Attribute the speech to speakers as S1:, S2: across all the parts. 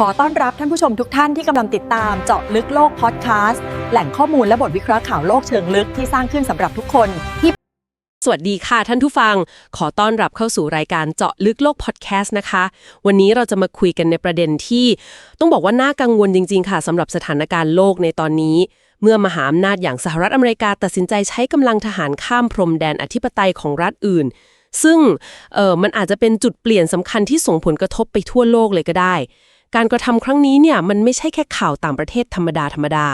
S1: ขอต้อนรับท่านผู้ชมทุกท่านที่กำลังติดตามเจาะลึกโลกพอดแคสต์แหล่งข้อมูลและบทวิเคราะห์ข่าวโลกเชิงลึกที่สร้างขึ้นสำหรับทุกคนที่
S2: สวัสดีค่ะท่านผู้ฟัง ขอต้อนรับเข้าสู่รายการเจาะลึกโลกพอดแคสต์นะคะ วันนี้เราจะมาคุยกันในประเด็นที่ ต้องบอกว่าน่ากังวลจริง ๆ ค่ะสำหรับสถานการณ์โลกในตอนนี้ เมื่อมหาอำนาจอย่างสหรัฐอเมริกาตัดสินใจใช้กำลังทหารข้ามพรมแดนอธิปไตยของรัฐอื่น ซึ่งออมันอาจจะเป็นจุดเปลี่ยนสำคัญที่ส่งผลกระทบไปทั่วโลกเลยก็ได้ การกระทำครั้งนี้เนี่ยมันไม่ใช่แค่ข่าวต่างประเทศธรรมดาธรรมดา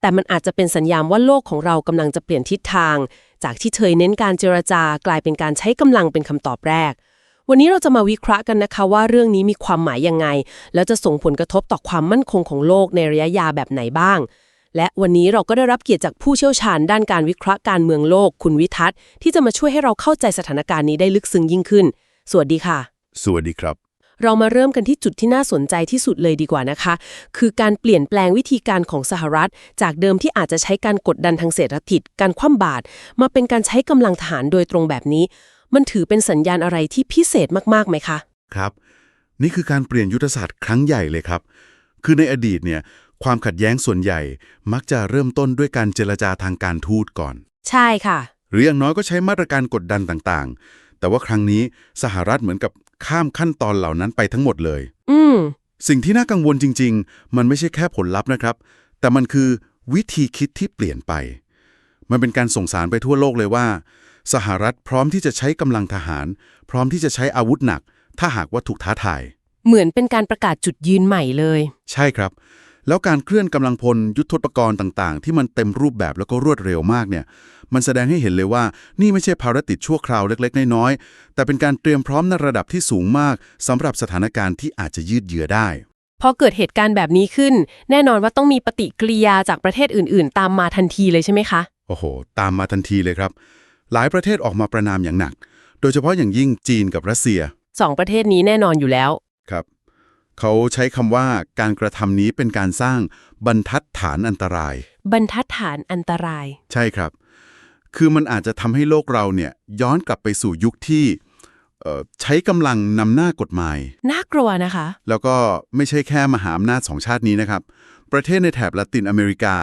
S2: แต่มันอาจจะเป็นสัญญาณว่าโลกของเรากำลังจะเปลี่ยนทิศทาง จากที่เคยเน้นการเจรจากลายเป็นการใช้กำลังเป็นคำตอบแรก วันนี้เราจะมาวิเคราะห์กันนะคะว่าเรื่องนี้มีความหมายยังไง แล้วจะส่งผลกระทบต่อความมั่นคงของโลกในระยะยาวแบบไหนบ้างและวันนี้เราก็ได้รับเกียรติจากผู้เชี่ยวชาญด้านการวิเคราะห์การเมืองโลก คุณวิทัศน์ ที่จะมาช่วยให้เราเข้าใจสถานการณ์นี้ได้ลึกซึ้งยิ่งขึ้น สวัสดีค่ะ
S3: สวัสดีครับ
S2: เรามาเริ่มกันที่จุดที่น่าสนใจที่สุดเลยดีกว่านะคะ คือการเปลี่ยนแปลงวิธีการของสหรัฐ จากเดิมที่อาจจะใช้การกดดันทางเศรษฐกิจ การคว่ำบาตรมาเป็นการใช้กำลังทหารโดยตรงแบบนี้ มันถือเป็นสัญญาณอะไรที่พิเศษมากๆไหมคะ
S3: ครับ นี่คือการเปลี่ยนยุทธศาสตร์ครั้งใหญ่เลยครับ คือในอดีตเนี่ยความขัดแย้งส่วนใหญ่ มักจะเริ่มต้นด้วยการเจรจาทางการทูตก่อน
S2: ใช่ค่ะ
S3: หรืออย่างน้อยก็ใช้มาตรการกดดันต่างๆ แต่ว่าครั้งนี้สหรัฐเหมือนกับ ข้ามขั้นตอนเหล่านั้นไปทั้งหมดเลย
S2: อืม
S3: สิ่งที่น่ากังวลจริง ๆ มันไม่ใช่แค่ผลลัพธ์นะครับ แต่มันคือวิธีคิดที่เปลี่ยนไป มันเป็นการส่งสารไปทั่วโลกเลยว่า สหรัฐพร้อมที่จะใช้กำลังทหาร พร้อมที่จะใช้อาวุธหนัก ถ้าหากว่าถูกท้าทาย
S2: เหมือนเป็นการประกาศจุดยืนใหม่เลย
S3: ใช่ครับ แล้วการเคลื่อนกำลังพลยุทโธปกรณ์ต่างๆ ที่มันเต็มรูปแบบแล้วก็รวดเร็วมากเนี่ย มันแสดงให้เห็นเลยว่านี่ไม่ใช่ภารกิจชั่วคราวเล็กๆ น้อยๆ แต่เป็นการเตรียมพร้อมในระดับที่สูงมากสำหรับสถานการณ์ที่อาจจะยืดเยื้อได้
S2: พอเกิดเหตุการณ์แบบนี้ขึ้น แน่นอนว่าต้องมีปฏิกิริยาจากประเทศอื่น ๆ ตามมาทันทีเลยใช่ไหมคะ
S3: โอ้โห ตามมาทันทีเลยครับ หลายประเทศออกมาประนามอย่างหนัก โดยเฉพาะอย่างยิ่งจีนกับรัสเซีย
S2: สองประเทศนี้แน่นอนอยู่แล้ว
S3: ครับ เขาใช้คำว่าการกระทำนี้เป็นการสร้างบรรทัดฐานอันตราย
S2: บรรทัดฐานอันตราย
S3: ใช่ครับ คือมันอาจจะทำให้โลกเราเนี่ยย้อนกลับไปสู่ยุคที่เอ่อใช้กำลังนำหน้ากฎหมาย
S2: น่ากลัวนะคะ
S3: แล้วก็ไม่ใช่แค่มหาอำนาจสองชาตินี้นะครับ ประเทศในแถบละตินอเมริกา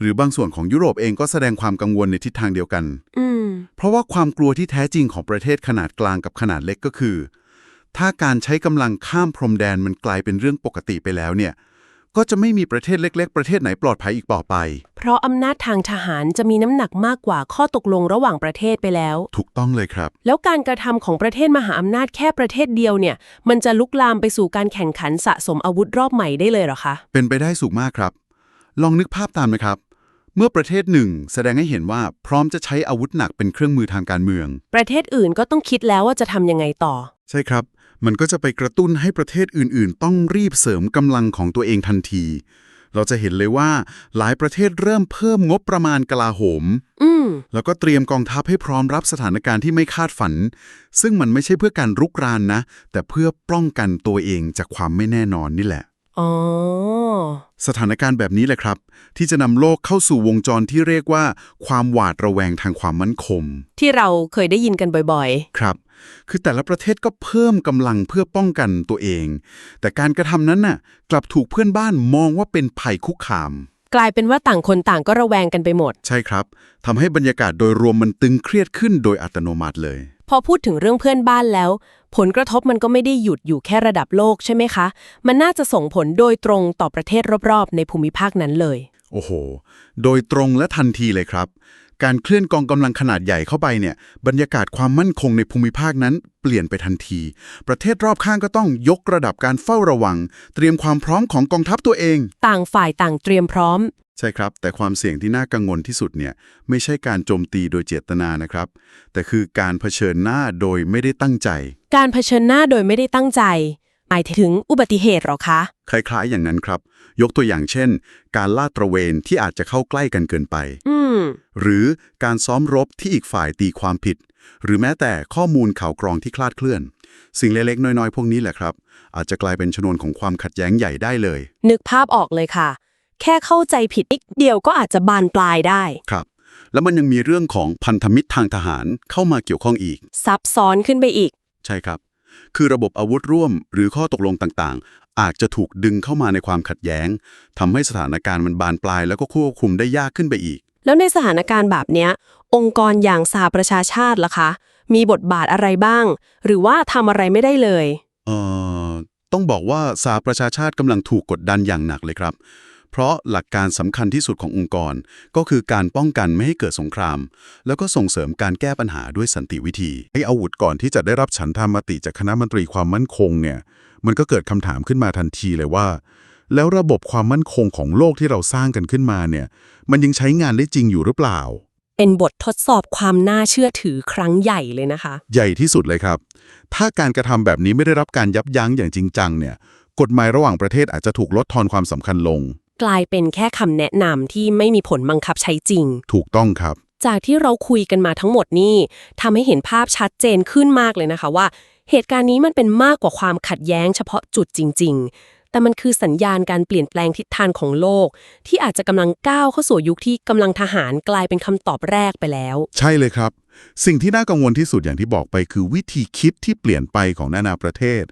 S3: หรือบางส่วนของยุโรปเองก็แสดงความกังวลในทิศทางเดียวกัน
S2: อืม
S3: เพราะว่าความกลัวที่แท้จริงของประเทศขนาดกลางกับขนาดเล็กก็คือ ถ้าการใช้กำลังข้ามพรมแดนมันกลายเป็นเรื่องปกติไปแล้วเนี่ย ก็จะไม่มีประเทศเล็ก ๆ ประเทศไหนปลอดภัยอีกต่อไป
S2: เพราะอำนาจทางทหารจะมีน้ำหนักมากกว่าข้อตกลงระหว่างประเทศไปแล้ว
S3: ถูกต้องเลยครับ
S2: แล้วการกระทำของประเทศมหาอำนาจแค่ประเทศเดียวเนี่ย มันจะลุกลามไปสู่การแข่งขันสะสมอาวุธรอบใหม่ได้เลยเหรอคะ
S3: เป็นไปได้สูงมากครับ ลองนึกภาพตามนะครับ เมื่อประเทศหนึ่งแสดงให้เห็นว่าพร้อมจะใช้อาวุธหนักเป็นเครื่องมือทางการเมือง
S2: ประเทศอื่นก็ต้องคิดแล้วว่าจะทำยังไงต่อ
S3: ใช่ครับ มันก็จะไปกระตุ้นให้ประเทศอื่นๆ ต้องรีบเสริมกำลังของตัวเองทันที เราจะเห็นเลยว่าหลายประเทศเริ่มเพิ่มงบประมาณกลาโหม
S2: อืม
S3: แล้วก็เตรียมกองทัพให้พร้อมรับสถานการณ์ที่ไม่คาดฝัน ซึ่งมันไม่ใช่เพื่อการรุกรานนะ แต่เพื่อป้องกันตัวเองจากความไม่แน่นอนนี่แหละ
S2: อ๋อ
S3: สถานการณ์แบบนี้แหละครับ ที่จะนำโลกเข้าสู่วงจรที่เรียกว่า ความหวาดระแวงทางความมั่นคง
S2: ที่เราเคยได้ยินกันบ่อย
S3: ครับ คือแต่ละประเทศก็เพิ่มกำลังเพื่อป้องกันตัวเอง แต่การกระทำนั้นน่ะ กลับถูกเพื่อนบ้านมองว่าเป็นภัยคุกคาม
S2: ๆ กลายเป็นว่าต่างคนต่างก็ระแวงกันไปหมด
S3: ใช่ครับทำให้บรรยากาศโดยรวมมันตึงเครียดขึ้นโดยอัตโนมัติเลย
S2: พอพูดถึงเรื่องเพื่อนบ้านแล้ว ผลกระทบมันก็ไม่ได้หยุดอยู่แค่ระดับโลกใช่ไหมคะ มันน่าจะส่งผลโดยตรงต่อประเทศรอบๆ ในภูมิภาคนั้นเลย
S3: โอ้โห โดยตรงและทันทีเลยครับ การเคลื่อนกองกำลังขนาดใหญ่เข้าไปเนี่ยบรรยากาศความมั่นคงในภูมิภาคนั้นเปลี่ยนไปทันที ประเทศรอบข้างก็ต้องยกระดับการเฝ้าระวัง เตรียมความพร้อมของกองทัพตัวเอง
S2: ต่างฝ่ายต่างเตรียมพร้อม
S3: ใช่ครับ แต่ความเสี่ยงที่น่ากังวลที่สุดเนี่ยไม่ใช่การโจมตีโดยเจตนานะครับ แต่คือการเผชิญหน้าโดยไม่ได้ตั้งใจ
S2: การเผชิญหน้าโดยไม่ได้ตั้งใจหมายถึงอุบัติเหตุเหรอคะ
S3: คล้ายๆอย่างนั้นครับ ยกตัวอย่างเช่น การลาดตระเวนที่อาจจะเข้าใกล้กันเกินไป
S2: อืม
S3: หรือการซ้อมรบที่อีกฝ่ายตีความผิด หรือแม้แต่ข้อมูลข่าวกรองที่คลาดเคลื่อน สิ่งเล็กๆ น้อยๆ พวกนี้แหละครับ อาจจะกลายเป็นชนวนของความขัดแย้งใหญ่ได้เลย
S2: นึกภาพออกเลยค่ะ แค่เข้าใจผิดนิดเดียวก็อาจจะบานปลายได้
S3: ครับ แล้วมันยังมีเรื่องของพันธมิตรทางทหารเข้ามาเกี่ยวข้องอีก
S2: ซับซ้อนขึ้นไปอีก
S3: ใช่ครับ
S4: คือระบบอาวุธร่วม หรือข้อตกลงต่างๆ อาจจะถูกดึงเข้ามาในความขัดแย้งทำให้สถานการณ์มันบานปลายแล้วก็ควบคุมได้ยากขึ้นไปอีก
S2: แล้วในสถานการณ์แบบเนี้ย องค์กรอย่างสหประชาชาติล่ะคะ มีบทบาทอะไรบ้าง หรือว่าทำอะไรไม่ได้เลย
S4: เอ่อต้องบอกว่าสหประชาชาติกำลังถูกกดดันอย่างหนักเลยครับ เพราะหลักการสำคัญที่สุดขององค์กร ก็คือการป้องกันไม่ให้เกิดสงคราม แล้วก็ส่งเสริมการแก้ปัญหาด้วยสันติวิธี
S3: ไอ้อาวุธก่อนที่จะได้รับฉันทามติจากคณะมนตรีความมั่นคงเนี่ย มันก็เกิดคำถามขึ้นมาทันทีเลยว่า แล้วระบบความมั่นคงของโลกที่เราสร้างกันขึ้นมาเนี่ย มันยังใช้งานได้จริงอยู่หรือเปล่า
S2: เป็นบททดสอบความน่าเชื่อถือครั้งใหญ่เลยนะคะ
S3: ใหญ่ที่สุดเลยครับ ถ้าการกระทำแบบนี้ไม่ได้รับการยับยั้งอย่างจริงจังเนี่ย กฎหมายระหว่างประเทศอาจจะถูกลดทอนความสำคัญลง
S2: กลายเป็นแค่คำแนะนำที่ไม่มีผลบังคับใช้จริง
S3: ถูกต้องครับ
S2: จากที่เราคุยกันมาทั้งหมดนี่ทำให้เห็นภาพชัดเจนขึ้นมากเลยนะคะว่าเหตุการณ์นี้มันเป็นมากกว่าความขัดแย้งเฉพาะจุดจริง ๆ แต่มันคือสัญญาณการเปลี่ยนแปลงทิศทางของโลก ที่อาจจะกำลังก้าวเข้าสู่ยุคที่กำลังทหารกลายเป็นคำตอบแรกไปแล้ว
S3: ใช่เลยครับ สิ่งที่น่ากังวลที่สุดอย่างที่บอกไป คือวิธีคิดที่เปลี่ยนไปของนานาประเทศ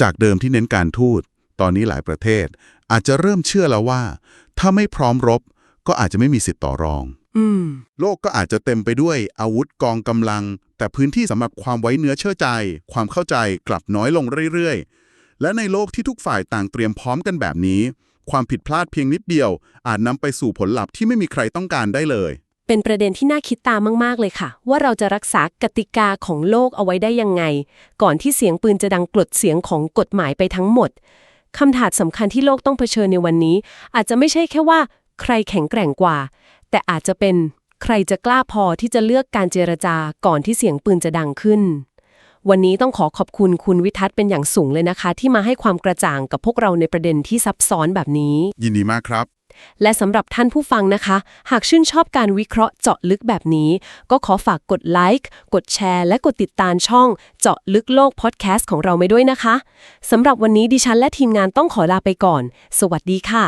S3: จากเดิมที่เน้นการทูตตอนนี้หลายประเทศ อาจจะเริ่มเชื่อแล้วว่า ถ้าไม่พร้อมรบ ก็อาจจะไม่มีสิทธิ์ต่อรอง
S2: อืม
S3: โลกก็อาจจะเต็มไปด้วยอาวุธกองกำลัง แต่พื้นที่สำหรับความไว้เนื้อเชื่อใจ ความเข้าใจกลับน้อยลงเรื่อยๆ และในโลกที่ทุกฝ่ายต่างเตรียมพร้อมกันแบบนี้ ความผิดพลาดเพียงนิดเดียว อาจนำไปสู่ผลลัพธ์ที่ไม่มีใครต้องการได้เลย
S2: เป็นประเด็นที่น่าคิดตามมาก ๆ เลยค่ะ ว่าเราจะรักษากติกาของโลกเอาไว้ได้ยังไง ก่อนที่เสียงปืนจะดังกลดเสียงของกฎหมายไปทั้งหมดคำถามสำคัญที่โลกต้องเผชิญในวันนี้ อาจจะไม่ใช่แค่ว่า ใครแข็งแกร่งกว่า แต่อาจจะเป็นใครจะกล้าพอที่จะเลือกการเจรจาก่อนที่เสียงปืนจะดังขึ้น วันนี้ต้องขอขอบคุณคุณวิทัศน์เป็นอย่างสูงเลยนะคะ ที่มาให้ความกระจ่างกับพวกเราในประเด็นที่ซับซ้อนแบบนี้
S3: ยินดีมากครับ
S2: และสำหรับท่านผู้ฟังนะคะ หากชื่นชอบการวิเคราะห์เจาะลึกแบบนี้ ก็ขอฝากกดไลค์กดแชร์ และกดติดตามช่องเจาะลึกโลกพอดแคสต์ของเราไปด้วยนะคะสำหรับวันนี้ดิฉันและทีมงานต้องขอลาไปก่อน สวัสดีค่ะ